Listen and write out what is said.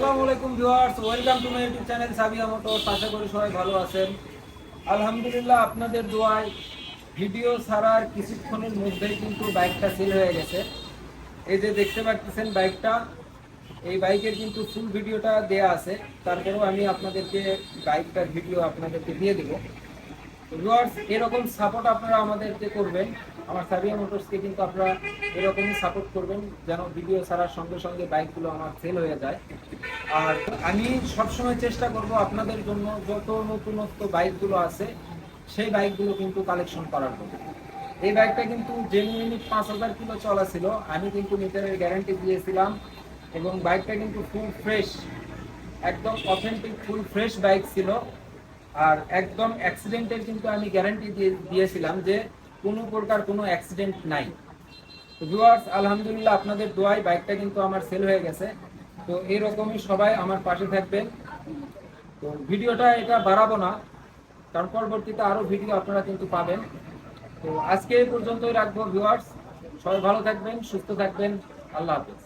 আসসালামু আলাইকুম viewers, welcome to my YouTube channel Sabiya motors. আশা করি সবাই ভালো আছেন। আলহামদুলিল্লাহ, আপনাদের দোয়ায় ভিডিও ছাড়ার কিছুক্ষণের মধ্যেই কিন্তু বাইকটা সেল হয়ে গেছে। এই যে দেখতে পাচ্ছেন বাইকটা, এই বাইকের কিন্তু ফুল ভিডিওটা দেয়া আছে। তারপরেও আমি আপনাদেরকে বাইকটার ভিডিও আপনাদেরকে দিয়ে দেবো। ভিউয়ার্স এরকম সাপোর্ট আপনারা আমাদেরকে করবেন। আমার সাবিয়া মোটরসকে কিন্তু আপনারা এরকমই সাপোর্ট করবেন, যেন ভিডিও ছাড়ার সঙ্গে সঙ্গে বাইকগুলো আমার সেল হয়ে যায়। আর আমি সবসময় চেষ্টা করব আপনাদের জন্য যত নতুনত্ব বাইকগুলো আছে, সেই বাইকগুলো কিন্তু কালেকশন করার জন্য। এই বাইকটা কিন্তু জেনুইনি পাঁচ হাজার কিলো চলা ছিল। আমি কিন্তু মিটারের গ্যারান্টি দিয়েছিলাম এবং বাইকটা কিন্তু ফুল ফ্রেশ একদম অথেন্টিক ফুল ফ্রেশ বাইক ছিল। আর একদম অ্যাক্সিডেন্টের কিন্তু আমি গ্যারান্টি দিয়ে দিয়েছিলাম যে কোনো প্রকার কোনো অ্যাক্সিডেন্ট নাই। ভিউয়ার্স আলহামদুলিল্লাহ আপনাদের দোয়ায় বাইকটা কিন্তু আমার সেল হয়ে গেছে। তো এরকমই সবাই আমার পাশে থাকবেন। তো ভিডিওটা এটা বাড়াবো না, কারণ পরবর্তীতে আরও ভিডিও আপনারা কিন্তু পাবেন। তো আজকে এই পর্যন্তই রাখব ভিউয়ার্স সবাই ভালো থাকবেন, সুস্থ থাকবেন। আল্লাহ হাফেজ।